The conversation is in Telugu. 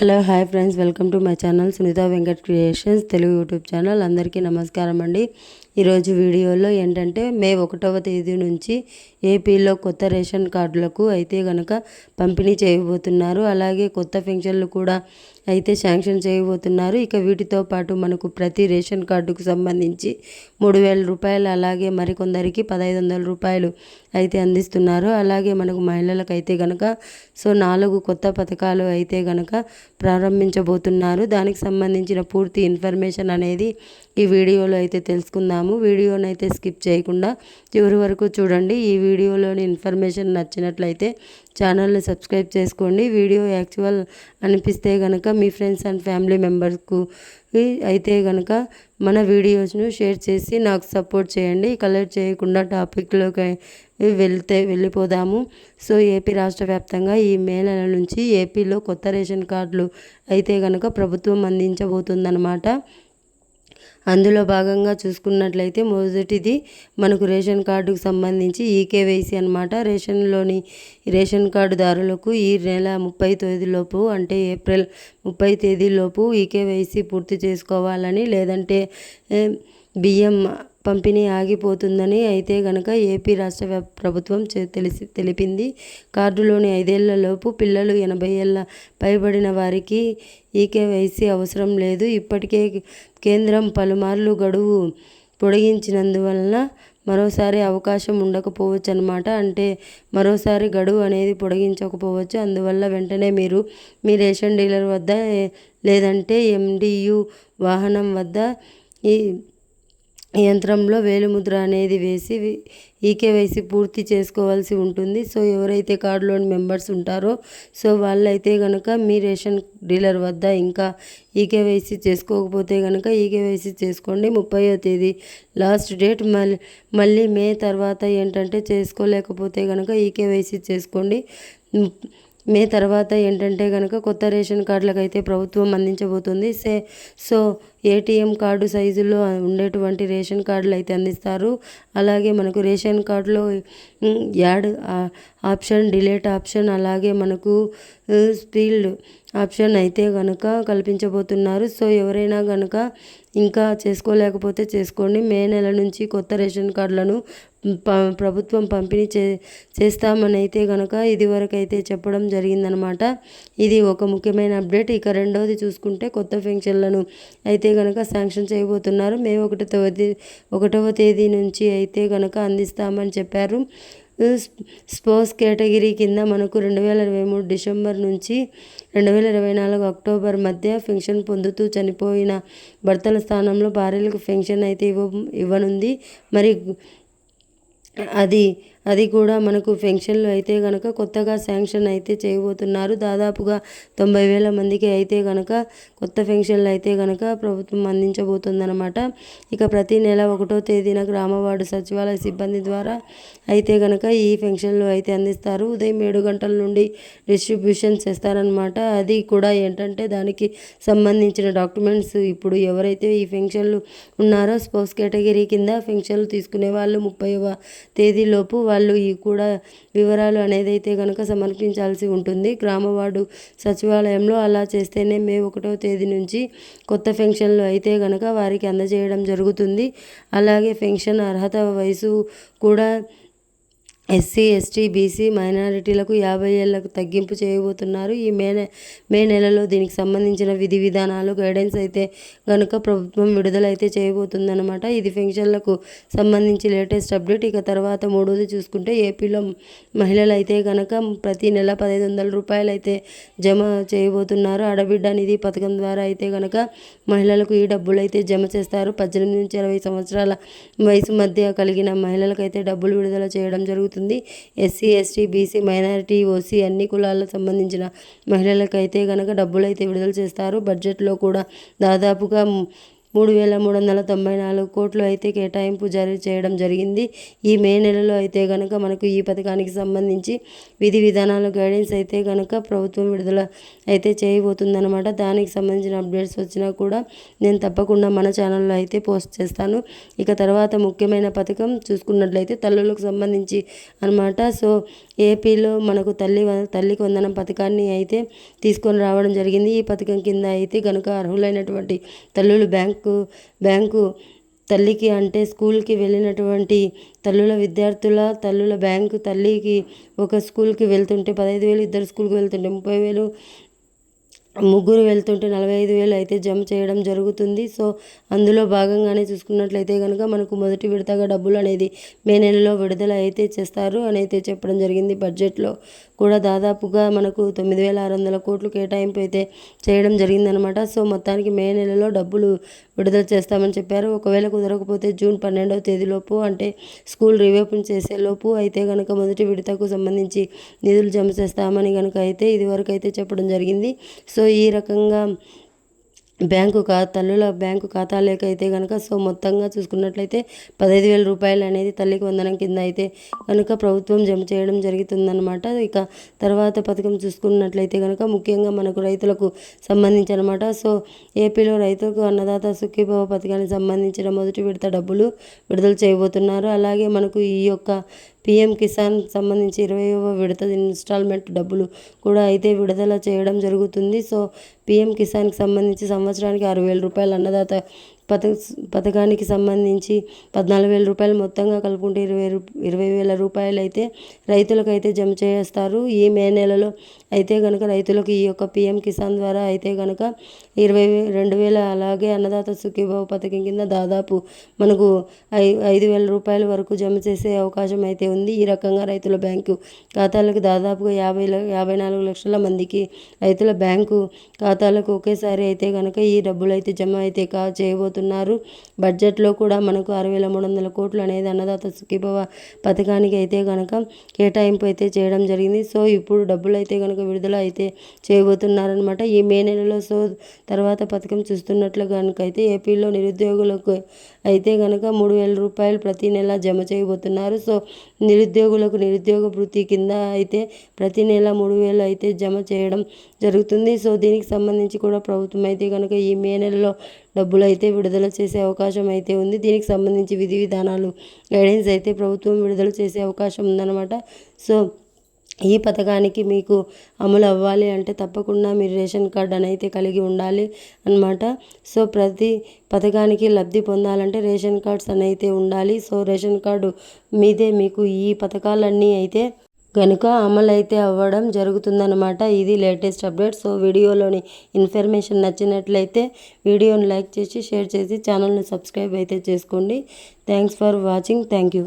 Hello hi friends. Welcome to my channel Sunitha Venkat creations Telugu YouTube channel. అందరికీ నమస్కారం అండి. ఈరోజు వీడియోలో ఏంటంటే మే ఒకటవ తేదీ నుంచి ఏపీలో కొత్త రేషన్ కార్డులకు అయితే కనుక పంపిణీ చేయబోతున్నారు. అలాగే కొత్త పెన్షన్లు కూడా అయితే శాంక్షన్ చేయబోతున్నారు. ఇక వీటితో పాటు మనకు ప్రతి రేషన్ కార్డుకు సంబంధించి మూడు వేల రూపాయలు అలాగే మరికొందరికి పదహైదు వందల రూపాయలు అయితే అందిస్తున్నారు. అలాగే మనకు మహిళలకు అయితే కనుక సో నాలుగు కొత్త పథకాలు అయితే కనుక ప్రారంభించబోతున్నారు. దానికి సంబంధించిన పూర్తి ఇన్ఫర్మేషన్ అనేది ఈ వీడియోలో అయితే తెలుసుకుందాము. వీడియోని అయితే స్కిప్ చేయకుండా చివరి వరకు చూడండి. ఈ వీడియోలోని ఇన్ఫర్మేషన్ నచ్చినట్లయితే ఛానల్ని సబ్స్క్రైబ్ చేసుకోండి. వీడియో యాక్చువల్ అనిపిస్తే కనుక మీ ఫ్రెండ్స్ అండ్ ఫ్యామిలీ మెంబర్స్కు అయితే కనుక మన వీడియోస్ను షేర్ చేసి నాకు సపోర్ట్ చేయండి. కలెక్ట్ చేయకుండా టాపిక్లోకి వెళ్తే వెళ్ళిపోదాము. సో ఏపీ రాష్ట్ర వ్యాప్తంగా ఈ మే నెల నుంచి ఏపీలో కొత్త రేషన్ కార్డులు అయితే కనుక ప్రభుత్వం అందించబోతుందన్నమాట. అందులో భాగంగా చూసుకున్నట్లయితే మొదటిది మనకు రేషన్ కార్డుకు సంబంధించి ఈకేవైసీ అనమాట రేషన్లోని రేషన్ కార్డుదారులకు ఈ నెల ముప్పై తేదీలోపు అంటే ఏప్రిల్ ముప్పై తేదీలోపు ఈకేవైసీ పూర్తి చేసుకోవాలని లేదంటే బియ్యం పంపిణీ ఆగిపోతుందని అయితే గనక ఏపీ రాష్ట్ర ప్రభుత్వం తెలిసి తెలిపింది. కార్డులోని ఐదేళ్ళలోపు పిల్లలు ఎనభై ఏళ్ళ పైబడిన వారికి ఈకేవైసీ అవసరం లేదు. ఇప్పటికే కేంద్రం పలుమార్లు గడువు పొడిగించినందువలన మరోసారి అవకాశం ఉండకపోవచ్చు అనమాట అంటే మరోసారి గడువు అనేది పొడిగించకపోవచ్చు. అందువల్ల వెంటనే మీరు మీ రేషన్ డీలర్ వద్ద లేదంటే ఎండియు వాహనం వద్ద ఈ యంత్రంలో వేలిముద్ర అనేది వేసి ఈకేవైసీ పూర్తి చేసుకోవాల్సి ఉంటుంది. సో ఎవరైతే కార్డులోని మెంబర్స్ ఉంటారో సో వాళ్ళైతే కనుక మీ రేషన్ డీలర్ వద్ద ఇంకా ఈకేవైసీ చేసుకోకపోతే కనుక ఈకేవైసీ చేసుకోండి. ముప్పైవ తేదీ లాస్ట్ డేట్ మళ్ళీ మళ్ళీ మే తర్వాత ఏంటంటే చేసుకోలేకపోతే కనుక ఈకేవైసీ చేసుకోండి. మే తర్వాత ఏంటంటే కనుక కొత్త రేషన్ కార్డులకు అయితే ప్రభుత్వం అందించబోతుంది. సే సో ఏటీఎం కార్డు సైజులో ఉండేటువంటి రేషన్ కార్డులు అయితే అందిస్తారు. అలాగే మనకు రేషన్ కార్డులో యాడ్ ఆప్షన్ డిలేట్ ఆప్షన్ అలాగే మనకు స్పీల్డ్ ఆప్షన్ అయితే కనుక కల్పించబోతున్నారు. సో ఎవరైనా కనుక ఇంకా చేసుకోలేకపోతే చేసుకోండి. మే నెల నుంచి కొత్త రేషన్ కార్డులను ప ప్రభుత్వం పంపిణీ చే చేస్తామని అయితే కనుక ఇదివరకు అయితే చెప్పడం జరిగిందనమాట. ఇది ఒక ముఖ్యమైన అప్డేట్. ఇక రెండవది చూసుకుంటే కొత్త పెన్షన్లను అయితే కనుక శాంక్షన్ చేయబోతున్నారు. మే ఒకటో ఒకటవ తేదీ నుంచి అయితే కనుక అందిస్తామని చెప్పారు. స్పోర్ట్స్ కేటగిరీ కింద మనకు రెండు వేల ఇరవై మూడు డిసెంబర్ నుంచి రెండు వేల ఇరవై నాలుగు అక్టోబర్ మధ్య పెన్షన్ పొందుతూ చనిపోయిన భర్తల స్థానంలో భార్యలకు పెన్షన్ అయితే ఇవ్వ ఇవ్వనుంది. మరి అది అది కూడా మనకు పెన్షన్లు అయితే కనుక కొత్తగా శాంక్షన్ అయితే చేయబోతున్నారు. దాదాపుగా తొంభై వేల మందికి అయితే కనుక కొత్త పెన్షన్లు అయితే కనుక ప్రభుత్వం అందించబోతుందన్నమాట. ఇక ప్రతి నెల ఒకటో తేదీన గ్రామవార్డు సచివాలయ సిబ్బంది ద్వారా అయితే కనుక ఈ పెన్షన్లు అయితే అందిస్తారు. ఉదయం ఏడు గంటల నుండి డిస్ట్రిబ్యూషన్ చేస్తారనమాట అది కూడా ఏంటంటే దానికి సంబంధించిన డాక్యుమెంట్స్ ఇప్పుడు ఎవరైతే ఈ పెన్షన్లు ఉన్నారో స్పోర్ట్స్ కేటగిరీ కింద పెన్షన్లు తీసుకునే వాళ్ళు ముప్పైవ తేదీలోపు వాళ్ళు వాళ్ళు ఈ కూడా వివరాలు అనేది అయితే కనుక సమర్పించాల్సి ఉంటుంది. గ్రామ వార్డు సచివాలయంలో అలా చేస్తేనే మే ఒకటో తేదీ నుంచి కొత్త పెన్షన్లు అయితే కనుక వారికి అందజేయడం జరుగుతుంది. అలాగే పెన్షన్ అర్హత వయసు కూడా ఎస్సీ ఎస్టీ బీసీ మైనారిటీలకు యాభై ఏళ్ళకు తగ్గింపు చేయబోతున్నారు. ఈ మే మే నెలలో దీనికి సంబంధించిన విధి విధానాలు గైడెన్స్ అయితే కనుక ప్రభుత్వం విడుదలైతే చేయబోతుందన్నమాట. ఇది పెన్షన్లకు సంబంధించి లేటెస్ట్ అప్డేట్. ఇక తర్వాత మూడోది చూసుకుంటే ఏపీలో మహిళలు అయితే కనుక ప్రతి నెల పదహైదు వందల రూపాయలు అయితే జమ చేయబోతున్నారు. ఆడబిడ్డ నిధి పథకం ద్వారా అయితే కనుక మహిళలకు ఈ డబ్బులు అయితే జమ చేస్తారు. పద్దెనిమిది నుంచి ఇరవై సంవత్సరాల వయసు మధ్య కలిగిన మహిళలకైతే డబ్బులు విడుదల చేయడం జరుగుతుంది. అవుతుంది SC ST BC minority OC అన్ని కులాలకు సంబంధించిన మహిళలకైతే కనుక డబ్బులు అయితే విడుదల చేస్తారు. బడ్జెట్లో కూడా దాదాపుగా మూడు వేల మూడు వందల తొంభై నాలుగు కోట్లు అయితే కేటాయింపు జారీ చేయడం జరిగింది. ఈ మే నెలలో అయితే కనుక మనకు ఈ పథకానికి సంబంధించి విధి విధానాలు గైడెన్స్ అయితే కనుక ప్రభుత్వం విడుదల అయితే చేయబోతుందన్నమాట. దానికి సంబంధించిన అప్డేట్స్ వచ్చినా కూడా నేను తప్పకుండా మన ఛానల్లో అయితే పోస్ట్ చేస్తాను. ఇక తర్వాత ముఖ్యమైన పథకం చూసుకున్నట్లయితే తల్లులకు సంబంధించి అనమాట సో ఏపీలో మనకు తల్లి తల్లికి వందనం పథకాన్ని అయితే తీసుకొని రావడం జరిగింది. ఈ పథకం కింద అయితే కనుక అర్హులైనటువంటి తల్లులు బ్యాంకు బ్యాంకు తల్లికి అంటే స్కూల్కి వెళ్ళినటువంటి తల్లుల విద్యార్థుల తల్లుల బ్యాంకు తల్లికి ఒక స్కూల్కి వెళ్తుంటే పదహైదు వేలు ఇద్దరు స్కూల్కి వెళ్తుంటే ముప్పై వేలు ముగ్గురు వెళ్తుంటే నలభై ఐదు వేలు అయితే జమ చేయడం జరుగుతుంది. సో అందులో భాగంగానే చూసుకున్నట్లయితే కనుక మనకు మొదటి విడతగా డబ్బులు అనేది మే నెలలో విడుదల అయితే చేస్తారు అని అయితే చెప్పడం జరిగింది బడ్జెట్లో. కూడా దాదాపుగా మనకు తొమ్మిది వేల ఆరు వందల కోట్లు కేటాయింపు అయితే చేయడం జరిగిందనమాట. సో మొత్తానికి మే నెలలో డబ్బులు విడుదల చేస్తామని చెప్పారు. ఒకవేళ కుదరకపోతే జూన్ పన్నెండవ తేదీలోపు అంటే స్కూల్ రీఓపెన్ చేసేలోపు అయితే కనుక మొదటి విడతకు సంబంధించి నిధులు జమ చేస్తామని కనుక అయితే ఇదివరకు అయితే చెప్పడం జరిగింది. సో ఈ రకంగా బ్యాంకు ఖా తల్లుల బ్యాంకు ఖాతాలోకి అయితే కనుక సో మొత్తంగా చూసుకున్నట్లయితే పదహైదు వేల రూపాయలు అనేది తల్లికి వందనం కింద అయితే కనుక ప్రభుత్వం జమ చేయడం జరుగుతుందన్నమాట ఇక తర్వాత పథకం చూసుకున్నట్లయితే కనుక ముఖ్యంగా మనకు రైతులకు సంబంధించి అనమాట సో ఏపీలో రైతులకు అన్నదాత సుఖీభవ పథకానికి సంబంధించిన మొదటి విడత డబ్బులు విడుదల చేయబోతున్నారు. అలాగే మనకు ఈ యొక్క పీఎం కిసాన్ సంబంధించి ఇరవైవ విడత ఇన్స్టాల్మెంట్ డబ్బులు కూడా అయితే విడుదల చేయడం జరుగుతుంది. సో పీఎం కిసాన్కి సంబంధించి సంవత్సరానికి ఆరు వేల రూపాయలు అన్నదాత పథక పథకానికి సంబంధించి పద్నాలుగు వేల రూపాయలు మొత్తంగా కలుపుకుంటే ఇరవై రూ ఇరవై వేల రూపాయలు అయితే రైతులకు అయితే జమ చేస్తారు. ఈ మే నెలలో అయితే కనుక రైతులకు ఈ యొక్క పిఎం కిసాన్ ద్వారా అయితే కనుక ఇరవై రెండు వేల అలాగే అన్నదాత సుఖీభావ పథకం కింద దాదాపు మనకు ఐ ఐదు వేల రూపాయల వరకు జమ చేసే అవకాశం అయితే ఉంది. ఈ రకంగా రైతుల బ్యాంకు ఖాతాలకు దాదాపుగా యాభై యాభై నాలుగు లక్షల మందికి రైతుల బ్యాంకు ఖాతాలకు ఒకేసారి అయితే కనుక ఈ డబ్బులు అయితే జమ అయితే కా చేయబోతున్నారు. బడ్జెట్లో కూడా మనకు ఆరు వేల మూడు వందల కోట్లు అనేది అన్నదాత సుఖీభవ పథకానికి అయితే కనుక కేటాయింపు అయితే చేయడం జరిగింది. సో ఇప్పుడు డబ్బులు అయితే కనుక విడుదల అయితే చేయబోతున్నారనమాట ఈ మే నెలలో సో తర్వాత పథకం చూస్తున్నట్లు కనుక అయితే ఏపీలో నిరుద్యోగులకు అయితే కనుక మూడు వేల రూపాయలు ప్రతి నెల జమ చేయబోతున్నారు. సో నిరుద్యోగులకు నిరుద్యోగ వృత్తి కింద అయితే ప్రతి నెల మూడు వేలు అయితే జమ చేయడం జరుగుతుంది. సో దీనికి సంబంధించి కూడా ప్రభుత్వం అయితే కనుక ఈ మే నెలలో డబ్బులు అయితే విడుదల చేసే అవకాశం అయితే ఉంది. దీనికి సంబంధించి విధి విధానాలు గైడెన్స్ అయితే ప్రభుత్వం విడుదల చేసే అవకాశం ఉందన్నమాట. సో ఈ పథకానికి మీకు అమలు అవ్వాలి అంటే తప్పకుండా మీరు రేషన్ కార్డ్ అనైతే కలిగి ఉండాలి అనమాట సో ప్రతి పథకానికి లబ్ధి పొందాలంటే రేషన్ కార్డ్స్ అనైతే ఉండాలి. సో రేషన్ కార్డు మీదే మీకు ఈ పథకాలన్నీ అయితే కనుక అమలు అయితే అవ్వడం జరుగుతుందన్నమాట. ఇది లేటెస్ట్ అప్డేట్. సో వీడియోలోని ఇన్ఫర్మేషన్ నచ్చినట్లయితే వీడియోని లైక్ చేసి షేర్ చేసి ఛానల్ని సబ్స్క్రైబ్ అయితే చేసుకోండి. Thanks for watching. Thank you.